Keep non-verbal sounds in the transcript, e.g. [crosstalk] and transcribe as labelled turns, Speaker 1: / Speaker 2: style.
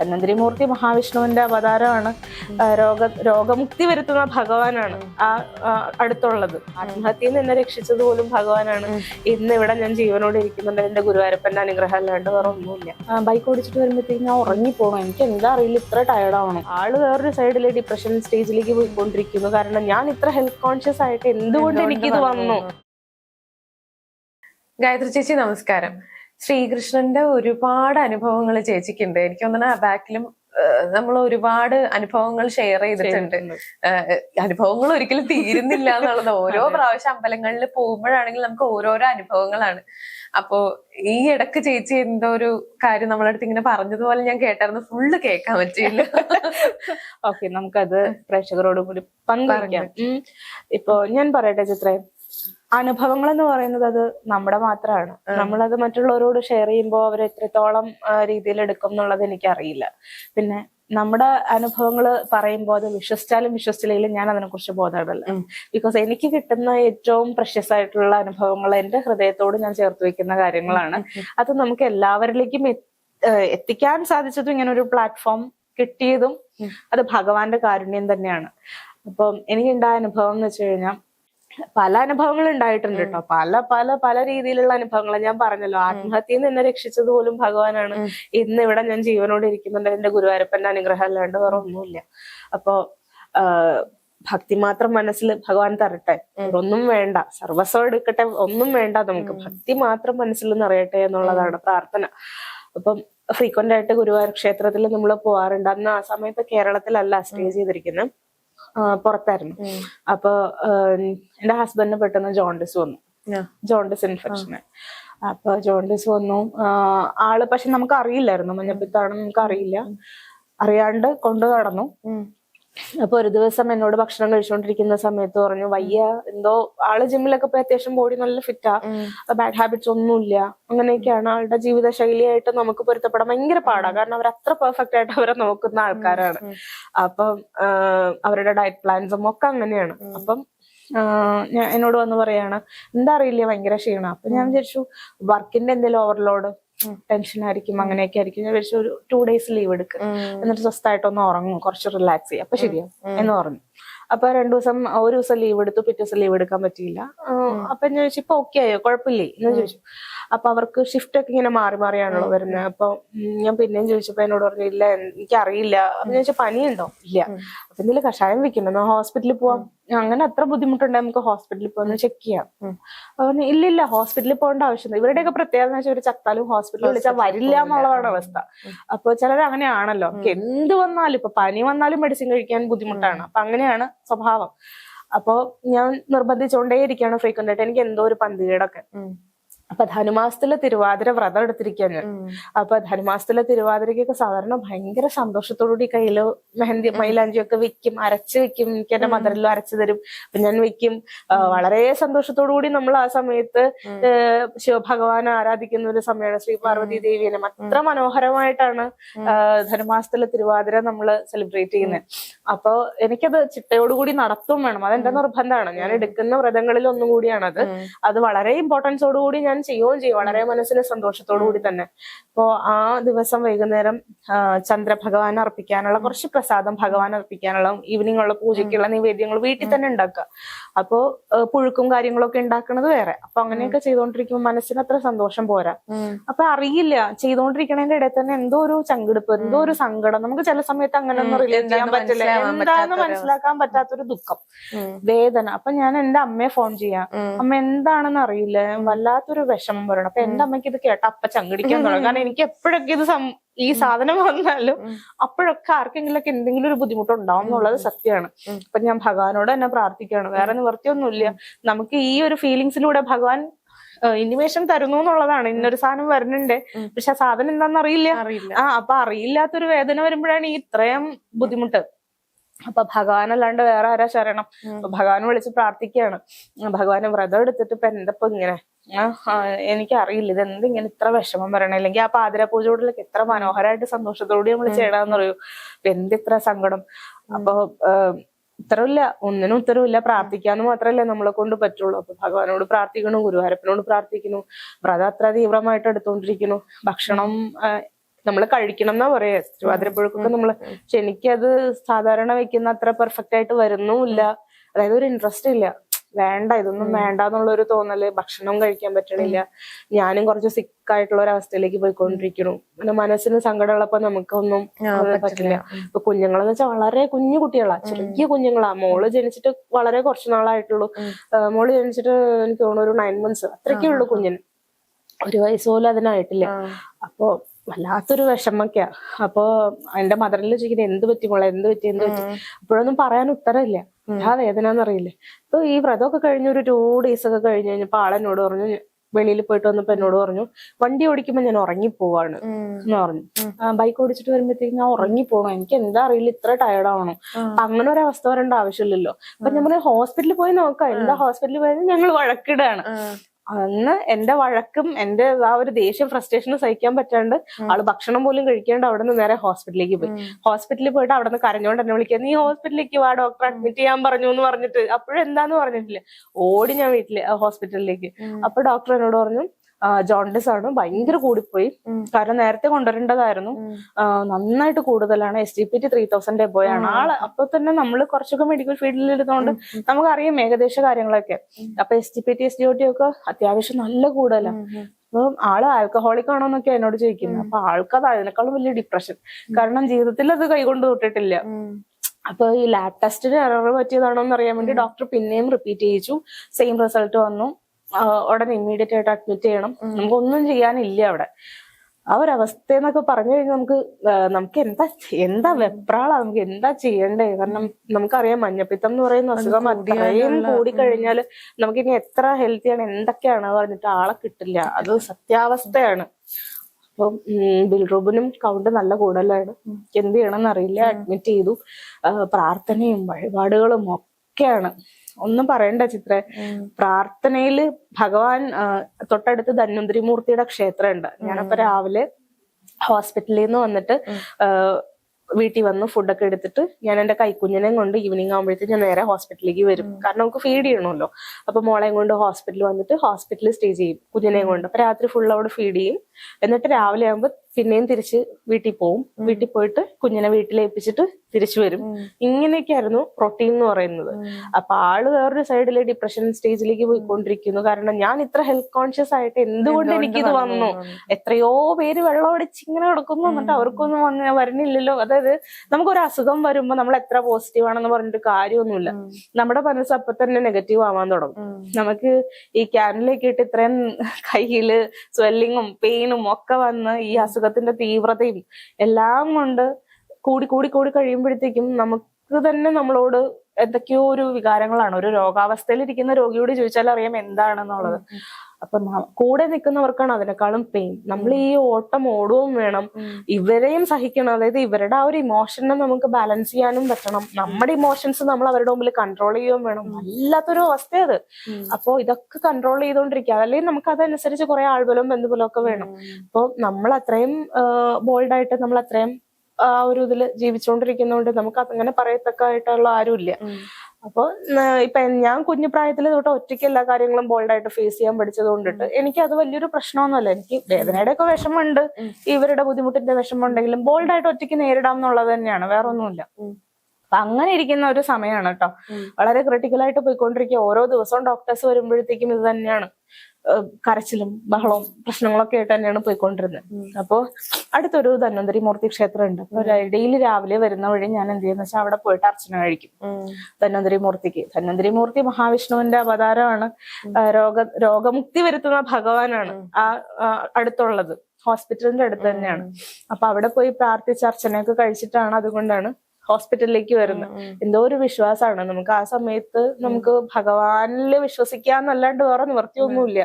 Speaker 1: ധന്വന്തരിമൂർത്തി മഹാവിഷ്ണുവിന്റെ അവതാരമാണ്. രോഗ രോഗമുക്തി വരുത്തുന്ന ഭഗവാനാണ് ആ അടുത്തുള്ളത്. ആത്മഹത്യയിൽ നിന്ന് എന്നെ രക്ഷിച്ചത് പോലും ഭഗവാനാണ്. ഇന്ന് ഇവിടെ ഞാൻ ജീവനോട് ഇരിക്കുന്നുണ്ട്. എന്റെ ഗുരുവായൂരപ്പന്റെ അനുഗ്രഹം അല്ലാണ്ട് വേറെ ഒന്നുമില്ല. ബൈക്ക് ഓടിച്ചിട്ട് വരുമ്പോഴത്തേക്ക് ഞാൻ ഉറങ്ങി ഉറങ്ങിപ്പോകണം എനിക്ക് എന്താ അറിയില്ല. ഇത്ര ടയർഡാവണം ആൾ വേറൊരു സൈഡിലെ ഡിപ്രഷൻ സ്റ്റേജിലേക്ക് പോയിക്കൊണ്ടിരിക്കുന്നു. കാരണം ഞാൻ ഇത്ര ഹെൽത്ത് കോൺഷ്യസ് ആയിട്ട് എന്തുകൊണ്ട് എനിക്കിത് വന്നു?
Speaker 2: ഗായത്രി ചേച്ചി നമസ്കാരം. ശ്രീകൃഷ്ണന്റെ ഒരുപാട് അനുഭവങ്ങൾ ചേച്ചിക്കുണ്ട്. എനിക്ക് തോന്നുന്നു ആ ബാക്കിലും നമ്മൾ ഒരുപാട് അനുഭവങ്ങൾ ഷെയർ ചെയ്തിട്ടുണ്ട്. അനുഭവങ്ങൾ ഒരിക്കലും തീരുന്നില്ല എന്നുള്ളത്. ഓരോ പ്രാവശ്യം അമ്പലങ്ങളിൽ പോകുമ്പോഴാണെങ്കിൽ നമുക്ക് ഓരോരോ അനുഭവങ്ങളാണ്. അപ്പോ ഈ ഇടയ്ക്ക് ചേച്ചി എന്തോ ഒരു കാര്യം നമ്മളടുത്ത് ഇങ്ങനെ പറഞ്ഞതുപോലെ ഞാൻ കേട്ടായിരുന്നു. ഫുള്ള് കേൾക്കാൻ പറ്റിയില്ല. [laughs]
Speaker 1: ഓക്കെ നമുക്കത് പ്രേക്ഷകരോടുകൂടി കൂടി പങ്കുവയ്ക്കാം ഇപ്പോ ഇപ്പൊ ഞാൻ പറയട്ടെ ചിത്രേ. അനുഭവങ്ങൾ എന്ന് പറയുന്നത് അത് നമ്മുടെ മാത്രമാണ് നമ്മളത് മറ്റുള്ളവരോട് ഷെയർ ചെയ്യുമ്പോൾ അവർ എത്രത്തോളം രീതിയിൽ എടുക്കും എന്നുള്ളത് എനിക്കറിയില്ല. പിന്നെ നമ്മുടെ അനുഭവങ്ങൾ പറയുമ്പോൾ അത് വിശ്വസിച്ചാലും വിശ്വസിച്ചില്ലെങ്കിലും ഞാൻ അതിനെക്കുറിച്ച് ബോധമല്ല ബിക്കോസ് എനിക്ക് കിട്ടുന്ന ഏറ്റവും പ്രഷ്യസ് ആയിട്ടുള്ള അനുഭവങ്ങൾ എന്റെ ഹൃദയത്തോട് ഞാൻ ചേർത്ത് വെക്കുന്ന കാര്യങ്ങളാണ്. അത് നമുക്ക് എല്ലാവരിലേക്കും എത്തിക്കാൻ സാധിച്ചതും ഇങ്ങനെ ഒരു പ്ലാറ്റ്ഫോം കിട്ടിയതും അത് ഭഗവാന്റെ കാരുണ്യം തന്നെയാണ്. അപ്പം എനിക്കുണ്ടായ അനുഭവം എന്ന് വെച്ച് കഴിഞ്ഞാൽ പല അനുഭവങ്ങൾ ഉണ്ടായിട്ടുണ്ട് കേട്ടോ പല പല പല രീതിയിലുള്ള അനുഭവങ്ങൾ ഞാൻ പറഞ്ഞല്ലോ. ആത്മഹത്യയിൽ നിന്ന് എന്നെ രക്ഷിച്ചത് പോലും ഭഗവാനാണ്. ഇന്ന് ഇവിടെ ഞാൻ ജീവനോട് ഇരിക്കുന്നുണ്ട്. എന്റെ ഗുരുവായൂരപ്പന്റെ അനുഗ്രഹം അല്ലാണ്ട് വേറെ ഒന്നുമില്ല. അപ്പോ ഭക്തി മാത്രം മനസ്സിൽ ഭഗവാൻ തരട്ടെ. ഒന്നും വേണ്ട. സർവസ്വം എടുക്കട്ടെ. ഒന്നും വേണ്ട നമുക്ക്. ഭക്തി മാത്രം മനസ്സിൽ നിറയട്ടെ എന്നുള്ളതാണ് പ്രാർത്ഥന. അപ്പം ഫ്രീക്വന്റ് ആയിട്ട് ഗുരുവായൂർ ക്ഷേത്രത്തിൽ നമ്മൾ പോവാറുണ്ട്. അന്ന് ആ സമയത്ത് കേരളത്തിലല്ല സ്റ്റേ ചെയ്തിരിക്കുന്നത് പുറത്തായിരുന്നു. അപ്പൊ എന്റെ ഹസ്ബൻഡിന് പെട്ടെന്ന് ജോണ്ടിസ് വന്നു. ജോണ്ടിസ് ഇൻഫെക്ഷൻ അപ്പൊ ജോണ്ടിസ് വന്നു. ആൾ പക്ഷെ നമുക്ക് അറിയില്ലായിരുന്നു മഞ്ഞപ്പിത്താണെന്ന് നമുക്ക് അറിയില്ല അറിയാണ്ട് കൊണ്ടു നടന്നു. അപ്പൊ ഒരു ദിവസം എന്നോട് ഭക്ഷണം കഴിച്ചുകൊണ്ടിരിക്കുന്ന സമയത്ത് പറഞ്ഞു വയ്യ എന്തോ ആൾ ജിമ്മിലൊക്കെ പോയി അത്യാവശ്യം ബോഡി നല്ല ഫിറ്റാ ബാഡ് ഹാബിറ്റ്സ് ഒന്നുമില്ല. അങ്ങനെയൊക്കെയാണ് ആളുടെ ജീവിത ശൈലിയായിട്ട് നമുക്ക് പൊരുത്തപ്പെടാൻ ഭയങ്കര പാടാ. കാരണം അവർ അത്ര പെർഫെക്റ്റ് ആയിട്ട് അവരെ നോക്കുന്ന ആൾക്കാരാണ്. അപ്പം അവരുടെ ഡയറ്റ് പ്ലാൻസും ഒക്കെ അങ്ങനെയാണ്. അപ്പം ഞാൻ എന്നോട് വന്ന് പറയാണ് എന്താ അറിയില്ല? ഭയങ്കര ക്ഷീണം. അപ്പൊ ഞാൻ വിചാരിച്ചു വർക്കിന്റെ എന്തെങ്കിലും ഓവർലോഡ് ടെൻഷൻ ആയിരിക്കും അങ്ങനെയൊക്കെ ആയിരിക്കും. ഞാൻ വിചാരിച്ചു ഒരു ടു ഡേയ്സ് ലീവ് എടുക്കും. എന്നിട്ട് സ്വസ്ഥമായിട്ടൊന്ന് ഉറങ്ങും കുറച്ച് റിലാക്സ് ചെയ്യും. അപ്പൊ ശരിയാ എന്ന് പറഞ്ഞു. അപ്പൊ രണ്ടു ദിവസം ഒരു ദിവസം ലീവ് എടുത്തു പിറ്റേ ദിവസം ലീവ് എടുക്കാൻ പറ്റിയില്ല. അപ്പൊ ഞാൻ ചോദിച്ചു ഇപ്പൊ ഓക്കെ ആയോ? കുഴപ്പമില്ലേ? എന്ന് ചോദിച്ചു. അപ്പൊ അവർക്ക് ഷിഫ്റ്റ് ഒക്കെ ഇങ്ങനെ മാറി മാറിയാണല്ലോ വരുന്നത്. അപ്പൊ ഞാൻ പിന്നെയും ചോദിച്ചപ്പോ എന്നോട് പറഞ്ഞു ഇല്ല എനിക്ക് അറിയില്ല അപ്പൊ ഞാൻ ചോദിച്ചാൽ പനിയുണ്ടോ? ഇല്ല. എന്തെങ്കിലും കഷായം വെക്കണം എന്നാ ഹോസ്പിറ്റലിൽ പോവാം. അങ്ങനെ അത്ര ബുദ്ധിമുട്ടുണ്ടായി. നമുക്ക് ഹോസ്പിറ്റലിൽ പോകുന്ന ചെക്ക് ചെയ്യാം. അപ്പൊ ഇല്ല ഇല്ല. ഹോസ്പിറ്റലിൽ പോകേണ്ട ആവശ്യമില്ല ഇവരുടെയൊക്കെ പ്രത്യേകത എന്ന് വെച്ചാൽ ഒരു ചത്താലും ഹോസ്പിറ്റലിൽ വിളിച്ചാൽ വരില്ല എന്നുള്ളതാണ് അവസ്ഥ. അപ്പൊ ചിലർ അങ്ങനെയാണല്ലോ. എന്ത് വന്നാലും ഇപ്പൊ പനി വന്നാലും മെഡിസിൻ കഴിക്കാൻ ബുദ്ധിമുട്ടാണ്. അപ്പൊ അങ്ങനെയാണ് സ്വഭാവം. അപ്പൊ ഞാൻ നിർബന്ധിച്ചുകൊണ്ടേയിരിക്കുകയാണ് ഫ്രീക്വന്റ് ആയിട്ട്. എനിക്ക് എന്തോ ഒരു പന്തികേടൊക്കെ. അപ്പൊ ധനുമാസത്തിലെ തിരുവാതിര വ്രതം എടുത്തിരിക്കാൻ ഞാൻ അപ്പൊ ധനുമാസത്തിലെ തിരുവാതിരക്കൊക്കെ സാധാരണ ഭയങ്കര സന്തോഷത്തോടുകൂടി കയ്യിൽ മെഹന്തി മൈലാഞ്ചി ഒക്കെ വെക്കും അരച്ച് വെക്കും എനിക്ക് എന്റെ മദറിലും അരച്ചു തരും. അപ്പൊ ഞാൻ വെക്കും. വളരെ സന്തോഷത്തോടുകൂടി നമ്മൾ ആ സമയത്ത് ഏഹ് ശിവഭഗവാനെ ആരാധിക്കുന്ന ഒരു സമയമാണ്. ശ്രീ പാർവതി ദേവിയെ അത്ര മനോഹരമായിട്ടാണ് ധനുമാസത്തിലെ തിരുവാതിര നമ്മൾ സെലിബ്രേറ്റ് ചെയ്യുന്നത്. അപ്പൊ എനിക്കത് ചിട്ടയോടുകൂടി നടത്തും വേണം. അതെന്റെ നിർബന്ധമാണ്. ഞാൻ എടുക്കുന്ന വ്രതങ്ങളിൽ ഒന്നും കൂടിയാണത് അത് വളരെ ഇമ്പോർട്ടൻസോടുകൂടി ഞാൻ ചെയ്യുകയും ചെയ്യും. വളരെ മനസ്സിന് സന്തോഷത്തോടു കൂടി തന്നെ. അപ്പോ ആ ദിവസം വൈകുന്നേരം ചന്ദ്രഭഗവാൻ അർപ്പിക്കാനുള്ള കുറച്ച് പ്രസാദം ഭഗവാൻ അർപ്പിക്കാനുള്ള ഈവനിങ് ഉള്ള പൂജയ്ക്കുള്ള നിവേദ്യങ്ങൾ വീട്ടിൽ തന്നെ ഉണ്ടാക്കുക. അപ്പോ പുഴുക്കും കാര്യങ്ങളൊക്കെ ഉണ്ടാക്കുന്നത് വേറെ. അപ്പൊ അങ്ങനെയൊക്കെ ചെയ്തുകൊണ്ടിരിക്കുമ്പോൾ മനസ്സിന് അത്ര സന്തോഷം പോരാ. അപ്പൊ അറിയില്ല. ചെയ്തുകൊണ്ടിരിക്കണതിന്റെ ഇടയിൽ തന്നെ എന്തോ ഒരു ചങ്കിടിപ്പ് എന്തോ ഒരു സങ്കടം. നമുക്ക് ചില സമയത്ത് അങ്ങനെ ഒന്നും റിലേറ്റ് ചെയ്യാൻ പറ്റില്ല. എന്താന്ന് മനസ്സിലാക്കാൻ പറ്റാത്തൊരു ദുഃഖം വേദന. അപ്പൊ ഞാൻ എന്റെ അമ്മയെ ഫോൺ ചെയ്യാം. അമ്മ എന്താണെന്ന് അറിയില്ല. വല്ലാത്തൊരു വിഷമം വരണം അപ്പൊ എന്റെ അമ്മയ്ക്ക് ഇത് കേട്ട അപ്പ ചങ്കടിക്കാൻ തുടങ്ങും. കാരണം എനിക്ക് എപ്പോഴൊക്കെ ഇത് ഈ സാധനം വന്നാലും അപ്പോഴൊക്കെ ആർക്കെങ്കിലും ഒക്കെ എന്തെങ്കിലും ഒരു ബുദ്ധിമുട്ടുണ്ടാവും എന്നുള്ളത് സത്യമാണ്. അപ്പൊ ഞാൻ ഭഗവാനോട് തന്നെ പ്രാർത്ഥിക്കുകയാണ്. വേറെ നിവൃത്തിയൊന്നുമില്ല നമുക്ക് ഈ ഒരു ഫീലിങ്സിലൂടെ ഭഗവാൻ ഇനിമേഷൻ തരുന്നു എന്നുള്ളതാണ്. ഇന്നൊരു സാധനം വരുന്നുണ്ട്. പക്ഷെ ആ സാധനം എന്താണെന്ന് അറിയില്ല. ആ അപ്പൊ അറിയില്ലാത്തൊരു വേദന വരുമ്പോഴാണ് ഈ ഇത്രയും ബുദ്ധിമുട്ട്. അപ്പൊ ഭഗവാനല്ലാണ്ട് വേറെ ആരാ ശരണം? അപ്പൊ ഭഗവാൻ വിളിച്ച് പ്രാർത്ഥിക്കുകയാണ്. ഭഗവാന് വ്രതം എടുത്തിട്ട് ഇപ്പൊ എന്തപ്പോ ഇങ്ങനെ? എനിക്കറിയില്ല. ഇത് എന്തിങ്ങനെ ഇത്ര വിഷമം വരണം അല്ലെങ്കിൽ ആ പാതിര പൂജയോടിലൊക്കെ എത്ര മനോഹരമായിട്ട് സന്തോഷത്തോടെ നമ്മൾ ചെയ്യണമെന്ന് പറയൂ ഇപ്പൊ എന്ത് ഇത്ര സങ്കടം? അപ്പൊ ഉത്തരവില്ല. ഒന്നിനും ഉത്തരവില്ല. പ്രാർത്ഥിക്കാന്ന് മാത്രല്ലേ നമ്മളെ കൊണ്ട് പറ്റുള്ളൂ. അപ്പൊ ഭഗവാനോട് പ്രാർത്ഥിക്കുന്നു ഗുരുവായൂരപ്പനോട് പ്രാർത്ഥിക്കുന്നു. വ്രതം അത്ര തീവ്രമായിട്ട് എടുത്തുകൊണ്ടിരിക്കുന്നു ഭക്ഷണം നമ്മൾ കഴിക്കണം എന്നാ പറയാ. തിരുവാതിരപ്പുഴക്കൊക്കെ നമ്മൾ പക്ഷെ എനിക്കത് സാധാരണ വെക്കുന്ന അത്ര പെർഫെക്റ്റ് ആയിട്ട് വരുന്നുമില്ല. അതായത് ഒരു ഇൻട്രസ്റ്റ് ഇല്ല. വേണ്ട ഇതൊന്നും വേണ്ട എന്നുള്ള ഒരു തോന്നൽ. ഭക്ഷണം കഴിക്കാൻ പറ്റണില്ല. ഞാനും കുറച്ച് സിക്ക് ആയിട്ടുള്ള ഒരു അവസ്ഥയിലേക്ക് പോയിക്കൊണ്ടിരിക്കണു പിന്നെ മനസ്സിന് സങ്കടമുള്ളപ്പോ നമുക്കൊന്നും
Speaker 2: പറ്റില്ല.
Speaker 1: ഇപ്പൊ കുഞ്ഞുങ്ങളെന്ന് വെച്ചാൽ വളരെ കുഞ്ഞു കുട്ടികളാ. ചെറിയ കുഞ്ഞുങ്ങളാ. മോൾ ജനിച്ചിട്ട് വളരെ കുറച്ചു നാളായിട്ടുള്ളൂ. മോൾ ജനിച്ചിട്ട് എനിക്ക് തോന്നുന്നു ഒരു നയൻ മന്ത്സ് അത്രയ്ക്കേ ഉള്ളൂ കുഞ്ഞിന്. ഒരു വയസ്സ് പോലും അതിനായിട്ടില്ല. അപ്പൊ വല്ലാത്തൊരു വിഷമൊക്കെയാ. അപ്പൊ എന്റെ മദറിൽ ചോദിക്കുന്നത് എന്ത് പറ്റി മോളെ? എന്ത് പറ്റി? എന്ത് പറ്റി? അപ്പോഴൊന്നും പറയാൻ ഉത്തരമില്ല ആ വേദന എന്നറിയില്ല അപ്പൊ ഈ വ്രതമൊക്കെ കഴിഞ്ഞ ഒരു ടൂ ഡേയ്സ് ഒക്കെ കഴിഞ്ഞ് കഴിഞ്ഞപ്പോ ആളെന്നോട് പറഞ്ഞു വെളിയിൽ പോയിട്ട് വന്നപ്പോ എന്നോട് പറഞ്ഞു വണ്ടി ഓടിക്കുമ്പോ ഞാൻ ഉറങ്ങി
Speaker 2: പോവാണ്.
Speaker 1: എന്ന് പറഞ്ഞു. ബൈക്ക് ഓടിച്ചിട്ട് വരുമ്പോഴത്തേക്ക് ഞാൻ ഉറങ്ങി ഉറങ്ങിപ്പോണു എനിക്ക് എന്താ അറിയില്ല ഇത്ര ടയർഡ് ആവണോ. അപ്പൊ അങ്ങനെ ഒരു അവസ്ഥ വരേണ്ട ആവശ്യമില്ലല്ലോ. അപ്പൊ നമ്മൾ ഹോസ്പിറ്റലിൽ പോയി നോക്കാം. എന്താ ഹോസ്പിറ്റലിൽ പോയത്? ഞങ്ങൾ വഴക്കിടാണ്. അന്ന് എന്റെ വഴക്കും എന്റെ ആ ഒരു ദേഷ്യം ഫ്രസ്ട്രേഷനും സഹിക്കാൻ പറ്റാണ്ട് ആൾ ഭക്ഷണം പോലും കഴിക്കാണ്ട് അവിടെ നിന്ന് നേരെ ഹോസ്പിറ്റലിലേക്ക് പോയി. ഹോസ്പിറ്റലിൽ പോയിട്ട് അവിടെ നിന്ന് കരഞ്ഞോണ്ട് എന്നെ വിളിക്കുക നീ ഹോസ്പിറ്റലിലേക്ക് വാ ഡോക്ടർ അഡ്മിറ്റ് ചെയ്യാൻ പറഞ്ഞു എന്ന് പറഞ്ഞിട്ട്. അപ്പോഴെന്താന്ന് പറഞ്ഞിട്ടില്ല. ഓടി ഞാൻ വീട്ടിൽ ഹോസ്പിറ്റലിലേക്ക് അപ്പൊ ഡോക്ടർ എന്നോട് പറഞ്ഞു ജോണ്ടിസ് ആണ് ഭയങ്കര കൂടിപ്പോയി. കാരണം നേരത്തെ കൊണ്ടുവരേണ്ടതായിരുന്നു. നന്നായിട്ട് കൂടുതലാണ്. S T P T three thousand എബോയാണ് ആൾ അപ്പൊ തന്നെ നമ്മൾ കുറച്ചൊക്കെ മെഡിക്കൽ ഫീൽഡിൽ ഇരുന്നുകൊണ്ട് നമുക്കറിയാം ഏകദേശ കാര്യങ്ങളൊക്കെ. അപ്പൊ S T P T S D O T ഒക്കെ അത്യാവശ്യം നല്ല കൂടുതലാണ് അപ്പം ആൾ ആൽക്കഹോളിക് ആണോ എന്നൊക്കെ എന്നോട് ചോദിക്കുന്നത് അപ്പൊ ആൾക്ക് അത് അതിനേക്കാളും വലിയ ഡിപ്രഷൻ കാരണം ജീവിതത്തിൽ അത് കൈകൊണ്ട് തൊട്ടിട്ടില്ല. അപ്പൊ ഈ ലാബ് ടെസ്റ്റിന് എറർ പറ്റിയതാണോ എന്ന് അറിയാൻ വേണ്ടി ഡോക്ടർ പിന്നെയും റിപ്പീറ്റ് ചെയ്യിച്ചു. സെയിം റിസൾട്ട് വന്നു. ഉടനെ ഇമ്മീഡിയറ്റ് ആയിട്ട് അഡ്മിറ്റ് ചെയ്യണം. നമുക്കൊന്നും ചെയ്യാനില്ല അവിടെ. ആ ഒരു അവസ്ഥ എന്നൊക്കെ പറഞ്ഞു കഴിഞ്ഞാൽ നമുക്ക് നമുക്ക് എന്താ എന്താ വെപ്രാളാ നമുക്ക് എന്താ ചെയ്യണ്ടേ? കാരണം നമുക്കറിയാം മഞ്ഞപ്പിത്തം എന്ന് പറയുന്ന അസുഖം അത്രയും കൂടിക്കഴിഞ്ഞാൽ നമുക്ക് ഇനി എത്ര ഹെൽത്തിയാണ് എന്തൊക്കെയാണ് പറഞ്ഞിട്ട് ആളെ കിട്ടില്ല. അത് സത്യാവസ്ഥയാണ്. അപ്പം ബിൽറൂബിനും കൗണ്ട് നല്ല കൂടുതലാണ്. എന്ത് ചെയ്യണമെന്ന് അറിയില്ല അഡ്മിറ്റ് ചെയ്തു. പ്രാർത്ഥനയും വഴിപാടുകളും ഒക്കെയാണ്. ഒന്നും പറയണ്ട ചിത്ര. പ്രാർത്ഥനയിൽ ഭഗവാൻ തൊട്ടടുത്ത് ധന്വന്തരി മൂർത്തിയുടെ ക്ഷേത്രമുണ്ട് ഞാനപ്പോ രാവിലെ ഹോസ്പിറ്റലിൽ നിന്ന് വന്നിട്ട് വീട്ടിൽ വന്ന് ഫുഡൊക്കെ എടുത്തിട്ട് ഞാൻ എന്റെ കൈക്കുഞ്ഞിനെയും കൊണ്ട് ഈവനിങ് ആകുമ്പോഴത്തേക്ക് ഞാൻ നേരെ ഹോസ്പിറ്റലിലേക്ക് വരും. കാരണം നമുക്ക് ഫീഡ് ചെയ്യണമല്ലോ. അപ്പൊ മോളെയും കൊണ്ട് ഹോസ്പിറ്റലിൽ വന്നിട്ട് ഹോസ്പിറ്റലിൽ സ്റ്റേ ചെയ്യും കുഞ്ഞിനെയും കൊണ്ട്. അപ്പൊ രാത്രി ഫുൾ അവിടെ ഫീഡ് ചെയ്യും. എന്നിട്ട് രാവിലെ ആകുമ്പോൾ പിന്നെയും തിരിച്ച് വീട്ടിൽ പോവും. വീട്ടിൽ പോയിട്ട് കുഞ്ഞിനെ വീട്ടിലേൽപ്പിച്ചിട്ട് തിരിച്ചു വരും. ഇങ്ങനെയൊക്കെയായിരുന്നു പ്രോട്ടീൻ എന്ന് പറയുന്നത്. അപ്പൊ ആൾ വേറൊരു സൈഡിലെ ഡിപ്രഷൻ സ്റ്റേജിലേക്ക് പോയിക്കൊണ്ടിരിക്കുന്നു. കാരണം ഞാൻ ഇത്ര ഹെൽത്ത് കോൺഷ്യസ് ആയിട്ട് എന്തുകൊണ്ട് ഇത് വന്നു? എത്രയോ പേര് വെള്ളം അടിച്ച് ഇങ്ങനെ കിടക്കുന്നു. എന്നിട്ട് അവർക്കൊന്നും വന്ന് വരണില്ലല്ലോ അതായത് നമുക്കൊരു അസുഖം വരുമ്പോ നമ്മൾ എത്ര പോസിറ്റീവ് ആണെന്ന് പറഞ്ഞിട്ട് കാര്യമൊന്നുമില്ല. നമ്മുടെ മനസ്സ് അപ്പൊ തന്നെ നെഗറ്റീവ് ആവാൻ തുടങ്ങും. നമുക്ക് ഈ ക്യാനിലേക്ക് ഇട്ട് ഇത്രയും കയ്യിൽ സ്വെല്ലിങ്ങും പെയിനും ഒക്കെ വന്ന് ഈ അസുഖത്തിന്റെ തീവ്രതയും എല്ലാം കൊണ്ട് കൂടി കൂടി കൂടി കഴിയുമ്പോഴത്തേക്കും നമുക്ക് തന്നെ നമ്മളോട് എന്തൊക്കെയോ ഒരു വികാരങ്ങളാണ്. ഒരു രോഗാവസ്ഥയിൽ ഇരിക്കുന്ന രോഗിയോട് ചോദിച്ചാൽ അറിയാം എന്താണെന്നുള്ളത്. അപ്പൊ കൂടെ നിൽക്കുന്നവർക്കാണ് അതിനേക്കാളും പെയിൻ നമ്മൾ ഈ ഓട്ടം ഓടുകയും വേണം. ഇവരെയും സഹിക്കണം. അതായത് ഇവരുടെ ആ ഒരു ഇമോഷനെ നമുക്ക് ബാലൻസ് ചെയ്യാനും പറ്റണം. നമ്മുടെ ഇമോഷൻസ് നമ്മൾ അവരുടെ മുമ്പിൽ കൺട്രോൾ ചെയ്യുകയും വേണം. വല്ലാത്തൊരു അവസ്ഥയത് അപ്പോ ഇതൊക്കെ കൺട്രോൾ ചെയ്തുകൊണ്ടിരിക്കുക അല്ലെങ്കിൽ നമുക്ക് അതനുസരിച്ച് കുറെ ആൾബലവും ബന്ധുബലവും ഒക്കെ വേണം അപ്പൊ നമ്മൾ അത്രയും ബോൾഡായിട്ട് നമ്മൾ അത്രയും ആ ഒരു ഇതിൽ ജീവിച്ചുകൊണ്ടിരിക്കുന്നതുകൊണ്ട് നമുക്ക് അങ്ങനെ പറയത്തക്കായിട്ടുള്ള ആരുമില്ല. അപ്പൊ ഇപ്പൊ ഞാൻ കുഞ്ഞു പ്രായത്തിൽ തൊട്ട് ഒറ്റയ്ക്ക് എല്ലാ കാര്യങ്ങളും ബോൾഡായിട്ട് ഫേസ് ചെയ്യാൻ പഠിച്ചത് കൊണ്ടിട്ട് എനിക്ക് അത് വലിയൊരു പ്രശ്നമൊന്നുമല്ല. എനിക്ക് വേദനയുടെ ഒക്കെ വിഷമമുണ്ട് ഇവരുടെ ബുദ്ധിമുട്ടിന്റെ വിഷമമുണ്ടെങ്കിലും ബോൾഡായിട്ട് ഒറ്റയ്ക്ക് നേരിടാം എന്നുള്ളത് തന്നെയാണ്. വേറെ ഒന്നുമില്ല അപ്പൊ അങ്ങനെ ഇരിക്കുന്ന ഒരു സമയമാണ് കേട്ടോ. വളരെ ക്രിട്ടിക്കൽ ആയിട്ട് പോയിക്കൊണ്ടിരിക്കുക. ഓരോ ദിവസവും ഡോക്ടേഴ്സ് വരുമ്പോഴത്തേക്കും ഇത് തന്നെയാണ്. കരച്ചിലും ബഹളവും പ്രശ്നങ്ങളൊക്കെ ആയിട്ട് തന്നെയാണ് പോയിക്കൊണ്ടിരുന്നത്. അപ്പോ അടുത്തൊരു ധന്വന്തരി മൂർത്തി ക്ഷേത്രം ഉണ്ട് അപ്പൊ ഡെയിലി രാവിലെ വരുന്ന വഴി ഞാൻ എന്ത് ചെയ്യുന്ന വെച്ചാൽ അവിടെ പോയിട്ട് അർച്ചന കഴിക്കും. ധന്വന്തരി മൂർത്തിക്ക്. ധന്വന്തരി മൂർത്തി മഹാവിഷ്ണുവിന്റെ അവതാരമാണ്. രോഗ രോഗമുക്തി വരുത്തുന്ന ഭഗവാനാണ് ആ ആ, അടുത്തുള്ളത്. ഹോസ്പിറ്റലിന്റെ അടുത്ത് തന്നെയാണ്. അപ്പൊ അവിടെ പോയി പ്രാർത്ഥിച്ച് അർച്ചനയൊക്കെ കഴിച്ചിട്ടാണ് അതുകൊണ്ടാണ് ഹോസ്പിറ്റലിലേക്ക് വരുന്നത് എന്തോ ഒരു വിശ്വാസമാണ്. നമുക്ക് ആ സമയത്ത് നമുക്ക് ഭഗവാനിൽ വിശ്വസിക്കാന്നല്ലാണ്ട് വേറെ നിവർത്തിയൊന്നുമില്ല